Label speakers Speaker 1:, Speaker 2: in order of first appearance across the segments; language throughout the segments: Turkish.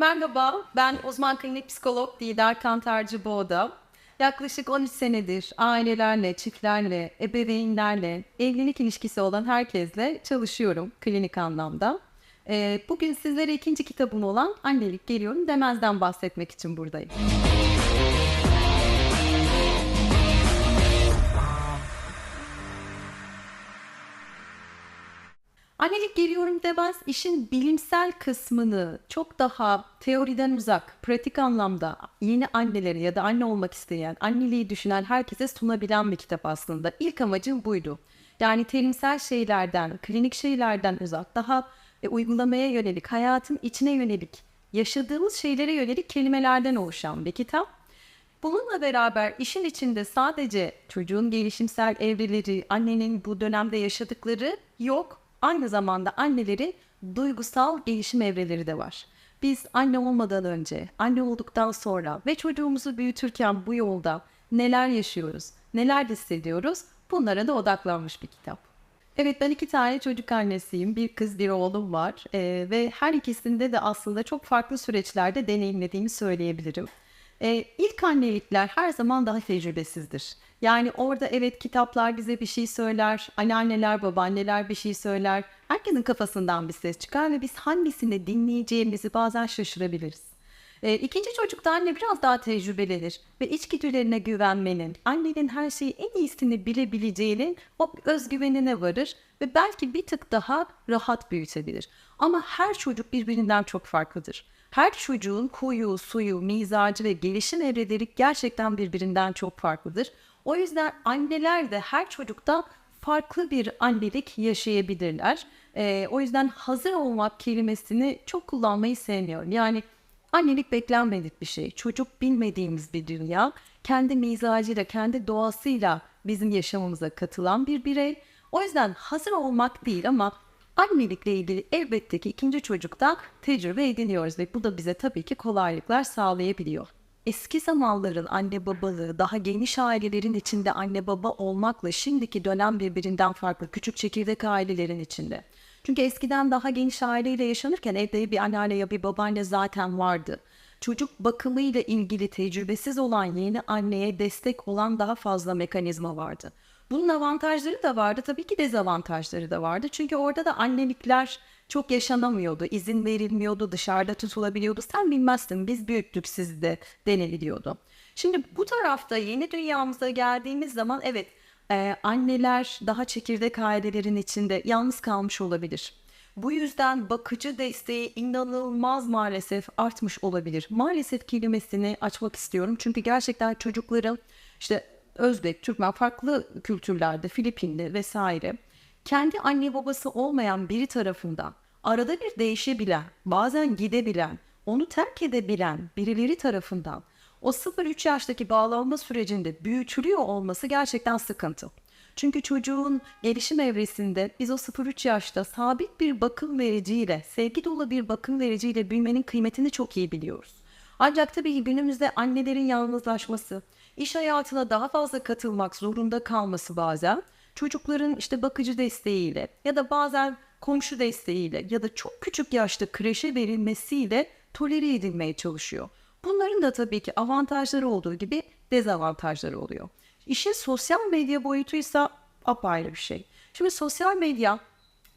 Speaker 1: Merhaba, ben uzman klinik psikolog Didar Kantarcı Boğda. Yaklaşık 13 senedir ailelerle, çiftlerle, ebeveynlerle, evlilik ilişkisi olan herkesle çalışıyorum klinik anlamda. Ee, bugün sizlere ikinci kitabım olan Annelik Geliyorum Demez'den bahsetmek için buradayım. Annelik geliyorum demez işin bilimsel kısmını çok daha teoriden uzak, pratik anlamda yeni anneleri ya da anne olmak isteyen, anneliği düşünen herkese sunabilen bir kitap aslında. İlk amacım buydu. Yani terimsel şeylerden, klinik şeylerden uzak, daha e, uygulamaya yönelik, hayatın içine yönelik, yaşadığımız şeylere yönelik kelimelerden oluşan bir kitap. Bununla beraber işin içinde sadece çocuğun gelişimsel evreleri, annenin bu dönemde yaşadıkları yok. Aynı zamanda anneleri duygusal gelişim evreleri de var. Biz anne olmadan önce, anne olduktan sonra ve çocuğumuzu büyütürken bu yolda neler yaşıyoruz, neler hissediyoruz bunlara da odaklanmış bir kitap. Evet ben iki tane çocuk annesiyim. Bir kız bir oğlum var Ee, ve her ikisinde de aslında çok farklı süreçlerde deneyimlediğimi söyleyebilirim. Ee, ilk annelikler her zaman daha tecrübesizdir. Yani orada evet kitaplar bize bir şey söyler, anneanneler, babaanneler bir şey söyler. Herkesin kafasından bir ses çıkar ve biz hangisini dinleyeceğimizi bazen şaşırabiliriz. E, ikinci çocukta anne biraz daha tecrübelidir ve içgüdülerine güvenmenin, annenin her şeyi en iyisini bilebileceğinin o özgüvenine varır ve belki bir tık daha rahat büyütebilir. Ama her çocuk birbirinden çok farklıdır. Her çocuğun huyu, suyu, mizacı ve gelişim evreleri gerçekten birbirinden çok farklıdır. O yüzden anneler de her çocukta farklı bir annelik yaşayabilirler. E, o yüzden hazır olmak kelimesini çok kullanmayı sevmiyorum. Yani Annelik beklenmedik bir şey. Çocuk bilmediğimiz bir dünya. Kendi mizacıyla, kendi doğasıyla bizim yaşamımıza katılan bir birey. O yüzden hazır olmak değil ama annelikle ilgili elbette ki ikinci çocukta tecrübe ediniyoruz ve bu da bize tabii ki kolaylıklar sağlayabiliyor. Eski zamanların anne babalığı, daha geniş ailelerin içinde anne baba olmakla şimdiki dönem birbirinden farklı. Küçük çekirdek ailelerin içinde. Çünkü eskiden daha geniş aileyle yaşanırken evde bir anneanne ya bir babaanne zaten vardı. Çocuk bakımıyla ilgili tecrübesiz olan yeni anneye destek olan daha fazla mekanizma vardı. Bunun avantajları da vardı tabii ki dezavantajları da vardı. Çünkü orada da annelikler çok yaşanamıyordu, izin verilmiyordu, dışarıda tutulabiliyordu. Sen bilmezsin biz büyüttük sizi de deniliyordu. Şimdi bu tarafta yeni dünyamıza geldiğimiz zaman evet ee, anneler daha çekirdek ailelerin içinde yalnız kalmış olabilir. Bu yüzden bakıcı desteği inanılmaz maalesef artmış olabilir. Maalesef kelimesini açmak istiyorum. Çünkü gerçekten çocukların işte Özbek, Türkmen farklı kültürlerde, Filipinli vesaire kendi anne babası olmayan biri tarafından arada bir değişebilen, bazen gidebilen, onu terk edebilen birileri tarafından o 0-3 yaştaki bağlanma sürecinde büyütülüyor olması gerçekten sıkıntı. Çünkü çocuğun gelişim evresinde biz o 0-3 yaşta sabit bir bakım vericiyle, sevgi dolu bir bakım vericiyle büyümenin kıymetini çok iyi biliyoruz. Ancak tabii günümüzde annelerin yalnızlaşması, iş hayatına daha fazla katılmak zorunda kalması bazen çocukların işte bakıcı desteğiyle ya da bazen komşu desteğiyle ya da çok küçük yaşta kreşe verilmesiyle tolere edilmeye çalışıyor. Bunların da tabii ki avantajları olduğu gibi dezavantajları oluyor. İşin sosyal medya boyutuysa apayrı bir şey. Şimdi sosyal medya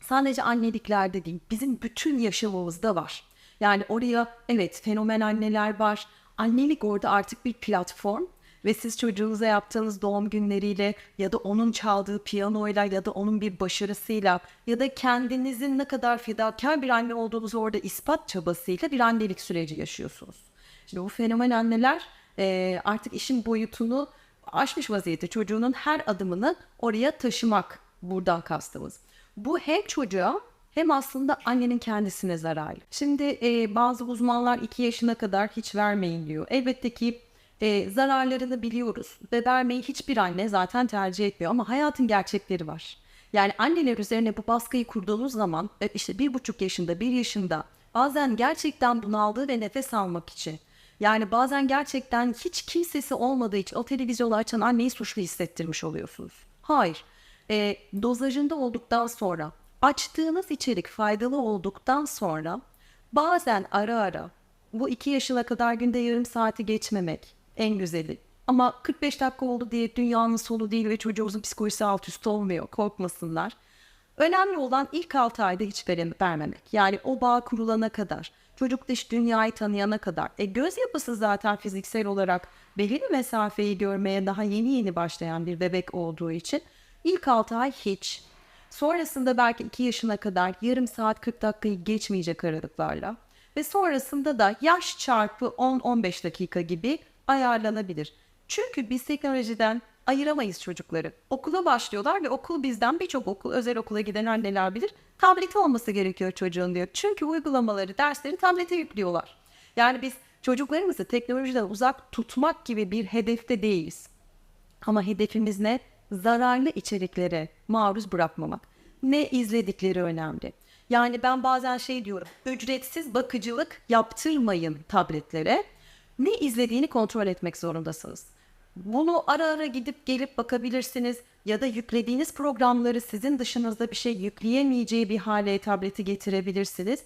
Speaker 1: sadece anneliklerde değil, bizim bütün yaşamımızda var. Yani oraya evet fenomen anneler var. Annelik orada artık bir platform ve siz çocuğunuza yaptığınız doğum günleriyle ya da onun çaldığı piyanoyla ya da onun bir başarısıyla ya da kendinizin ne kadar fedakar bir anne olduğunuzu orada ispat çabasıyla bir annelik süreci yaşıyorsunuz. Şimdi bu fenomen anneler e, artık işin boyutunu aşmış vaziyette. Çocuğunun her adımını oraya taşımak buradan kastımız. Bu hem çocuğa hem aslında annenin kendisine zararlı. Şimdi e, bazı uzmanlar 2 yaşına kadar hiç vermeyin diyor. Elbette ki e, zararlarını biliyoruz ve vermeyi hiçbir anne zaten tercih etmiyor ama hayatın gerçekleri var. Yani anneler üzerine bu baskıyı kurduğunuz zaman e, işte bir buçuk yaşında, bir yaşında bazen gerçekten bunaldığı ve nefes almak için yani bazen gerçekten hiç kimsesi olmadığı için o televizyonu açan anneyi suçlu hissettirmiş oluyorsunuz. Hayır. E, dozajında olduktan sonra, açtığınız içerik faydalı olduktan sonra bazen ara ara Bu iki yaşına kadar günde yarım saati geçmemek en güzeli. Ama 45 dakika oldu diye dünyanın sonu değil ve çocuğumuzun psikolojisi alt üst olmuyor. Korkmasınlar. Önemli olan ilk 6 ayda hiç vere- vermemek. Yani o bağ kurulana kadar, çocuk dış dünyayı tanıyana kadar. E göz yapısı zaten fiziksel olarak belli bir mesafeyi görmeye daha yeni yeni başlayan bir bebek olduğu için ilk 6 ay hiç. Sonrasında belki 2 yaşına kadar yarım saat 40 dakikayı geçmeyecek aralıklarla. Ve sonrasında da yaş çarpı 10-15 dakika gibi ayarlanabilir. Çünkü biz teknolojiden ayıramayız çocukları. Okula başlıyorlar ve okul bizden birçok okul, özel okula giden anneler bilir. Tableti olması gerekiyor çocuğun diyor. Çünkü uygulamaları, dersleri tablete yüklüyorlar. Yani biz çocuklarımızı teknolojiden uzak tutmak gibi bir hedefte değiliz. Ama hedefimiz ne? Zararlı içeriklere maruz bırakmamak. Ne izledikleri önemli. Yani ben bazen şey diyorum, ücretsiz bakıcılık yaptırmayın tabletlere. Ne izlediğini kontrol etmek zorundasınız. Bunu ara ara gidip gelip bakabilirsiniz ya da yüklediğiniz programları sizin dışınızda bir şey yükleyemeyeceği bir hale tableti getirebilirsiniz.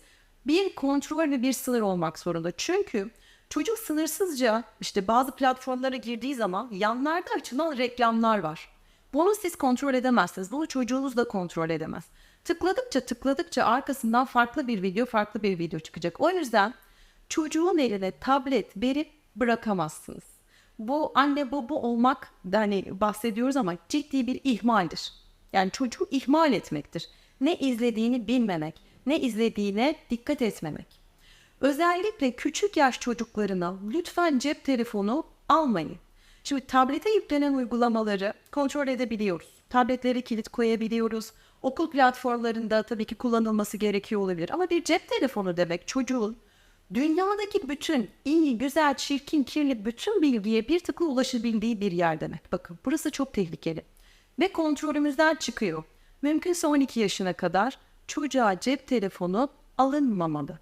Speaker 1: Bir kontrol ve bir sınır olmak zorunda. Çünkü çocuk sınırsızca işte bazı platformlara girdiği zaman yanlarda açılan reklamlar var. Bunu siz kontrol edemezsiniz. Bunu çocuğunuz da kontrol edemez. Tıkladıkça tıkladıkça arkasından farklı bir video, farklı bir video çıkacak. O yüzden çocuğun eline tablet verip bırakamazsınız. Bu anne baba olmak hani bahsediyoruz ama ciddi bir ihmaldir. Yani çocuğu ihmal etmektir. Ne izlediğini bilmemek, ne izlediğine dikkat etmemek. Özellikle küçük yaş çocuklarına lütfen cep telefonu almayın. Şimdi tablete yüklenen uygulamaları kontrol edebiliyoruz. Tabletlere kilit koyabiliyoruz. Okul platformlarında tabii ki kullanılması gerekiyor olabilir. Ama bir cep telefonu demek çocuğun dünyadaki bütün iyi, güzel, çirkin, kirli bütün bilgiye bir tıkla ulaşabildiği bir yer demek. Bakın burası çok tehlikeli. Ve kontrolümüzden çıkıyor. Mümkünse 12 yaşına kadar çocuğa cep telefonu alınmamalı.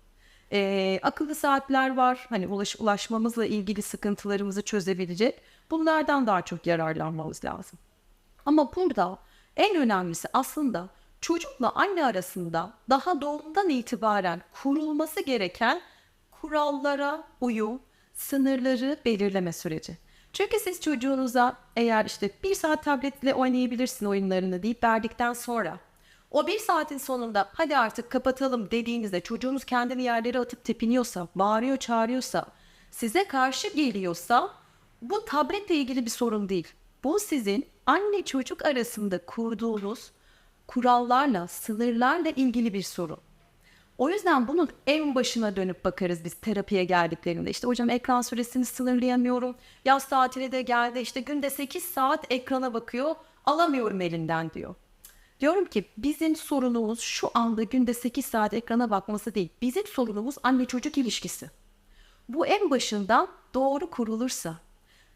Speaker 1: Ee, akıllı saatler var. Hani ulaş, ulaşmamızla ilgili sıkıntılarımızı çözebilecek. Bunlardan daha çok yararlanmamız lazım. Ama burada en önemlisi aslında çocukla anne arasında daha doğumdan itibaren kurulması gereken kurallara uyum, sınırları belirleme süreci. Çünkü siz çocuğunuza eğer işte bir saat tabletle oynayabilirsin oyunlarını deyip verdikten sonra o bir saatin sonunda hadi artık kapatalım dediğinizde çocuğunuz kendini yerlere atıp tepiniyorsa, bağırıyor, çağırıyorsa, size karşı geliyorsa bu tabletle ilgili bir sorun değil. Bu sizin anne çocuk arasında kurduğunuz kurallarla, sınırlarla ilgili bir sorun. O yüzden bunun en başına dönüp bakarız biz terapiye geldiklerinde. İşte hocam ekran süresini sınırlayamıyorum. Yaz tatili de geldi. İşte günde 8 saat ekrana bakıyor. Alamıyorum elinden diyor. Diyorum ki bizim sorunumuz şu anda günde 8 saat ekrana bakması değil. Bizim sorunumuz anne çocuk ilişkisi. Bu en başından doğru kurulursa,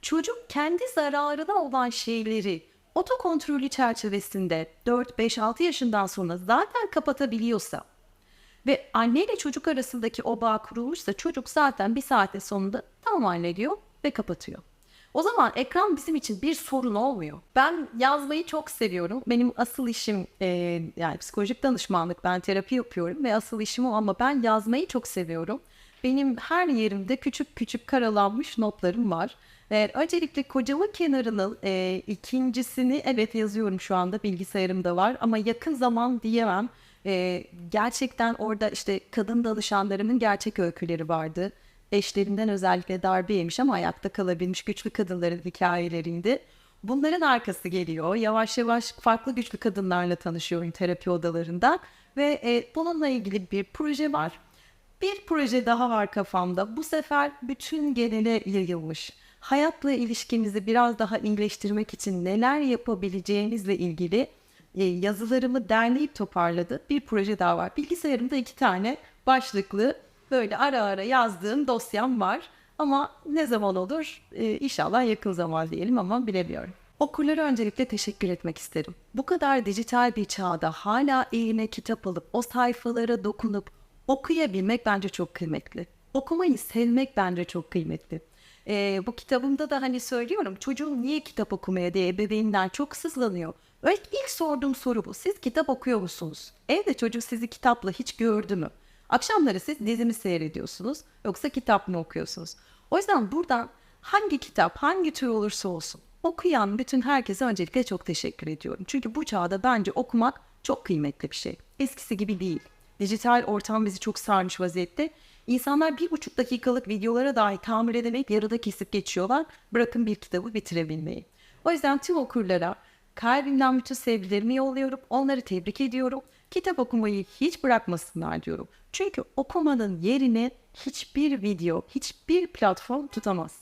Speaker 1: çocuk kendi zararına olan şeyleri otokontrolü çerçevesinde 4, 5, 6 yaşından sonra zaten kapatabiliyorsa ve anne ile çocuk arasındaki o bağ kurulmuşsa çocuk zaten bir saatin sonunda tamam anne diyor ve kapatıyor. O zaman ekran bizim için bir sorun olmuyor. Ben yazmayı çok seviyorum. Benim asıl işim e, yani psikolojik danışmanlık. Ben terapi yapıyorum ve asıl işim o ama ben yazmayı çok seviyorum. Benim her yerimde küçük küçük karalanmış notlarım var. E, öncelikle kocamın kenarının e, ikincisini evet yazıyorum şu anda bilgisayarımda var ama yakın zaman diyemem. E, gerçekten orada işte kadın danışanlarımın gerçek öyküleri vardı. Eşlerinden özellikle darbe yemiş ama ayakta kalabilmiş güçlü kadınların hikayeleriydi. Bunların arkası geliyor. Yavaş yavaş farklı güçlü kadınlarla tanışıyorum terapi odalarında. Ve e, bununla ilgili bir proje var. Bir proje daha var kafamda. Bu sefer bütün genele yayılmış. Hayatla ilişkimizi biraz daha iyileştirmek için neler yapabileceğimizle ilgili yazılarımı derleyip toparladı. Bir proje daha var. Bilgisayarımda iki tane başlıklı böyle ara ara yazdığım dosyam var. Ama ne zaman olur? Ee, inşallah yakın zaman diyelim ama bilemiyorum. Okurlara öncelikle teşekkür etmek isterim. Bu kadar dijital bir çağda hala eline kitap alıp o sayfalara dokunup okuyabilmek bence çok kıymetli. Okumayı sevmek bence çok kıymetli. Ee, bu kitabımda da hani söylüyorum çocuğum niye kitap okumaya diye ebeveyninden çok sızlanıyor. Öyle ilk sorduğum soru bu. Siz kitap okuyor musunuz? Evde çocuk sizi kitapla hiç gördü mü? Akşamları siz dizimi seyrediyorsunuz yoksa kitap mı okuyorsunuz? O yüzden buradan hangi kitap, hangi tür olursa olsun okuyan bütün herkese öncelikle çok teşekkür ediyorum. Çünkü bu çağda bence okumak çok kıymetli bir şey. Eskisi gibi değil. Dijital ortam bizi çok sarmış vaziyette. İnsanlar bir buçuk dakikalık videolara dahi tahammül edemeyip yarıda kesip geçiyorlar. Bırakın bir kitabı bitirebilmeyi. O yüzden tüm okurlara kalbimden bütün sevgilerimi yolluyorum. Onları tebrik ediyorum. Kitap okumayı hiç bırakmasınlar diyorum. Çünkü okumanın yerini hiçbir video, hiçbir platform tutamaz.